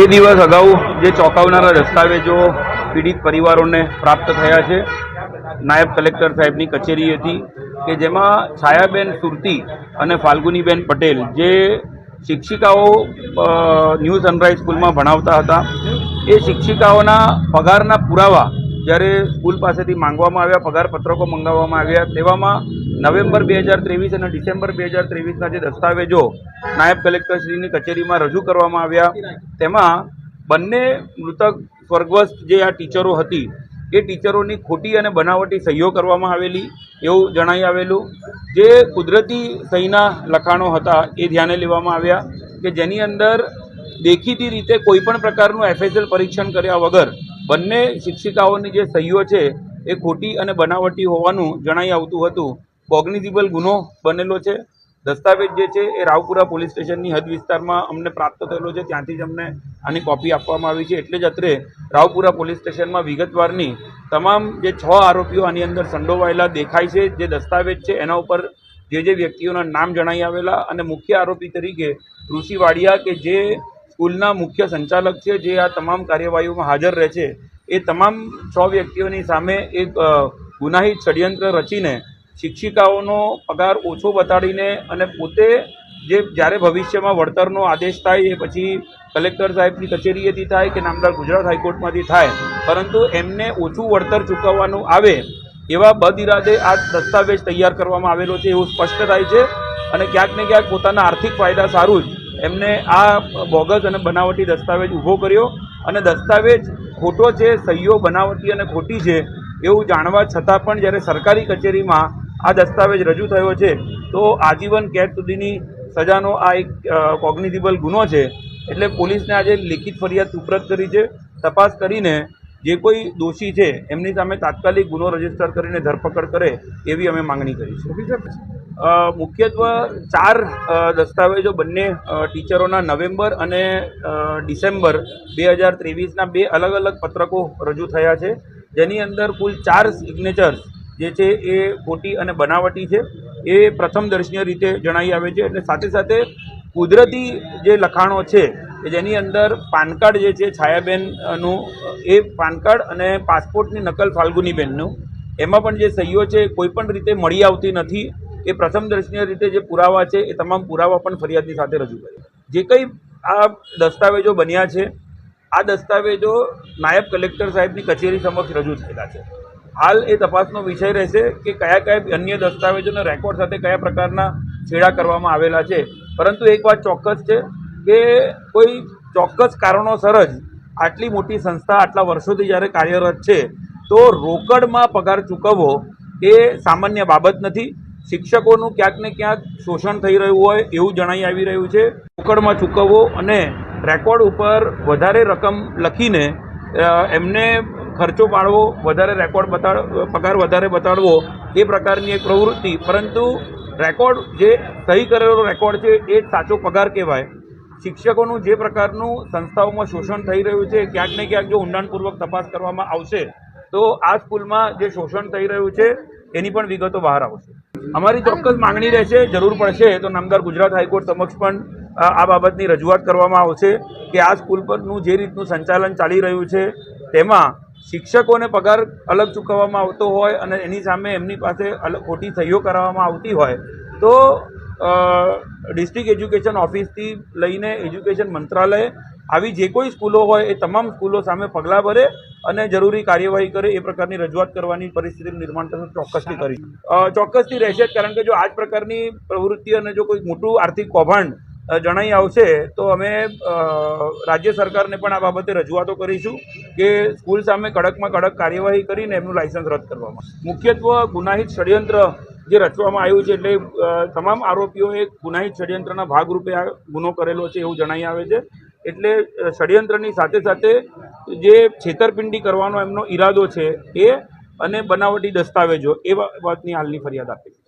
બે દિવસ અગાઉ જે ચોંકાવનારા દસ્તાવેજો પીડિત પરિવારોને પ્રાપ્ત થયા છે, નાયબ કલેક્ટર સાહેબની કચેરી હતી કે જેમાં છાયાબેન સુરતી અને ફાલ્ગુનીબેન પટેલ જે શિક્ષિકાઓ ન્યૂ સનરાઈઝ સ્કૂલમાં ભણાવતા હતા, એ શિક્ષિકાઓના પગારના પુરાવા જ્યારે સ્કૂલ પાસેથી માંગવામાં આવ્યા પગાર પત્રકો મંગાવવામાં આવ્યા, તેવામાં નવેમ્બર બે હજાર ત્રેવીસ અને ડિસેમ્બર બે હજાર ત્રેવીસના જે દસ્તાવેજો નાયબ કલેક્ટરશ્રીની કચેરીમાં રજૂ કરવામાં આવ્યા, તેમાં બંને મૃતક સ્વર્ગસ્થ જે આ ટીચરો હતી, એ ટીચરોની ખોટી અને બનાવટી સહીઓ કરવામાં આવેલી, એવું જણાઈ આવેલું. જે કુદરતી સહીના લખાણો હતા, એ ધ્યાને લેવામાં આવ્યા કે જેની અંદર દેખીતી રીતે કોઈપણ પ્રકારનું એફએસએલ પરીક્ષણ કર્યા વગર બંને શિક્ષિકાઓની જે સહીઓ છે, એ ખોટી અને બનાવટી હોવાનું જણાઈ આવતું હતું. કોગ્નિઝિબલ ગુનો બનેલો છે. દસ્તાવેજ જે છે એ રાવપુરા પોલીસ સ્ટેશનની હદ વિસ્તારમાં અમને પ્રાપ્ત થયેલો છે. ત્યાંથી જ અમને આની કોપી આપવામાં આવી છે. એટલે જ અત્રે રાવપુરા પોલીસ સ્ટેશનમાં વિગતવારની તમામ જે છ આરોપીઓ આની અંદર સંડોવાયેલા દેખાય છે. જે દસ્તાવેજ છે એના ઉપર જે જે વ્યક્તિઓના નામ જણાઈ આવેલા અને મુખ્ય આરોપી તરીકે ઋષિ વાડિયા કે જે સ્કૂલના મુખ્ય સંચાલક છે, જે આ તમામ કાર્યવાહીઓમાં હાજર રહે છે. એ તમામ છ વ્યક્તિઓની સામે એક ગુનાહિત ષડયંત્ર રચીને શિક્ષિકાઓનો પગાર ઓછો બતાડીને અને પોતે જે જ્યારે ભવિષ્યમાં વળતરનો આદેશ થાય એ પછી કલેક્ટર સાહેબની કચેરીએથી થાય કે નામદાર ગુજરાત હાઈકોર્ટમાંથી થાય, પરંતુ એમને ઓછું વળતર ચૂકવવાનું આવે એવા બદઇરાદે આ દસ્તાવેજ તૈયાર કરવામાં આવેલો છે એવું સ્પષ્ટ થાય છે અને ક્યાંક ને ક્યાંક પોતાના આર્થિક ફાયદા સારું જ એમને આ બોગસ અને બનાવટી દસ્તાવેજ ઊભો કર્યો અને દસ્તાવેજ ખોટો છે, સહીઓ બનાવટી અને ખોટી છે એવું જાણવા છતાં પણ જ્યારે સરકારી કચેરીમાં આ દસ્તાવેજ રજૂ થયો છે. તો આજીવન કેદ સુધીની સજાનો આ એક કોગ્નિઝિબલ ગુનો છે. એટલે પોલીસને આજે લેખિત ફરિયાદ સુપ્રત કરી છે. તપાસ કરીને જે કોઈ દોષી છે એમની સામે તાત્કાલિક ગુનો રજિસ્ટર કરીને ધરપકડ કરે એવી અમે માંગણી કરી છે. મુખ્યત્વે ચાર દસ્તાવેજો બંને ટીચરોના નવેમ્બર અને ડિસેમ્બર બે હજાર ત્રેવીસના બે અલગ અલગ પત્રકો રજૂ થયા છે. જેની અંદર કુલ ચાર સિગ્નેચર્સ જે છે એ ખોટી અને બનાવટી છે, એ પ્રથમ દર્શનીય રીતે જણાઈ આવે છે એટલે સાથે સાથે કુદરતી જે લખાણો છે કે જેની અંદર પાન કાર્ડ જે છે છાયાબેનનું, એ પાન કાર્ડ અને પાસપોર્ટની નકલ ફાલ્ગુનીબેનનું, એમાં પણ જે સહીઓ છે, કોઈ પણ રીતે મળી આવતી નથી. એ પ્રથમ દર્શનીય રીતે જે પુરાવા છે, એ તમામ પુરાવા પણ ફરિયાદની સાથે રજૂ કરે. જે કંઈ આ દસ્તાવેજો બન્યા છે, આ દસ્તાવેજો નાયબ કલેક્ટર સાહેબની કચેરી સમક્ષ રજૂ થયેલા છે. હાલ એ તપાસનો વિષય રહેશે કે કયા કયા અન્ય દસ્તાવેજોના રેકોર્ડ સાથે કયા પ્રકારના છેડા કરવામાં આવેલા છે. પરંતુ એક વાત ચોક્કસ છે કે કોઈ ચોક્કસ કારણોસર જ આટલી મોટી સંસ્થા આટલા વર્ષોથી જ્યારે કાર્યરત છે, તો રોકડમાં પગાર ચૂકવવો એ સામાન્ય બાબત નથી. શિક્ષકોનું ક્યાંક ને ક્યાંક શોષણ થઈ રહ્યું હોય એવું જણાઈ આવી રહ્યું છે. રોકડમાં ચૂકવવો અને રેકોર્ડ ઉપર વધારે રકમ લખીને એમને ખર્ચો પાડવો, વધારે રેકોર્ડ બતાડ, પગાર વધારે બતાડવો, એ પ્રકારની એક પ્રવૃત્તિ. પરંતુ રેકોર્ડ જે સહી કરેલો રેકોર્ડ છે, એ સાચો પગાર કહેવાય. શિક્ષકોનું જે પ્રકારનું સંસ્થાઓમાં શોષણ થઈ રહ્યું છે, ક્યાંક ને ક્યાંક જો ઊંડાણપૂર્વક તપાસ કરવામાં આવશે, તો આ સ્કૂલમાં જે શોષણ થઈ રહ્યું છે, એની પણ વિગતો બહાર આવશે. અમારી ચોક્કસ માંગણી રહેશે, જરૂર પડશે, તો નામદાર ગુજરાત હાઈકોર્ટ સમક્ષ પણ આ બાબતની રજૂઆત કરવામાં આવશે કે આ સ્કૂલ પરનું જે રીતનું સંચાલન ચાલી રહ્યું છે, તેમાં શિક્ષકોને પગાર અલગ ચૂકવવામાં આવતો હોય અને એની સામે એમની પાસે અલગ ખોટી સહીઓ કરાવવામાં આવતી હોય, તો ડિસ્ટ્રિક્ટ એજ્યુકેશન ઓફિસથી લઈને એજ્યુકેશન મંત્રાલય આવી જે કોઈ સ્કૂલો હોય એ તમામ સ્કૂલો સામે પગલાં ભરે અને જરૂરી કાર્યવાહી કરે એ પ્રકારની રજૂઆત કરવાની પરિસ્થિતિનું નિર્માણ થશે ચોક્કસથી કરી. ચોક્કસથી રહેશે જ, કારણ કે જો આ જ પ્રકારની પ્રવૃત્તિ અને જો કોઈ મોટું આર્થિક કૌભાંડ જણાઈ આવશે, તો અમે રાજ્ય સરકારને પણ આ બાબતે રજૂઆતો કરીશું કે સ્કૂલ સામે કડકમાં કડક કાર્યવાહી કરીને એમનું લાયસન્સ રદ કરવામાં. મુખ્યત્વે ગુનાહિત ષડયંત્ર જે રચવામાં આવ્યું છે એટલે તમામ આરોપીઓએ ગુનાહિત ષડયંત્રના ભાગરૂપે આ ગુનો કરેલો છે એવું જણાઈ આવે છે એટલે ષડયંત્રની સાથે સાથે જે છેતરપિંડી કરવાનો એમનો ઈરાદો છે એ અને બનાવટી દસ્તાવેજો એ બાબતની હાલની ફરિયાદ આપી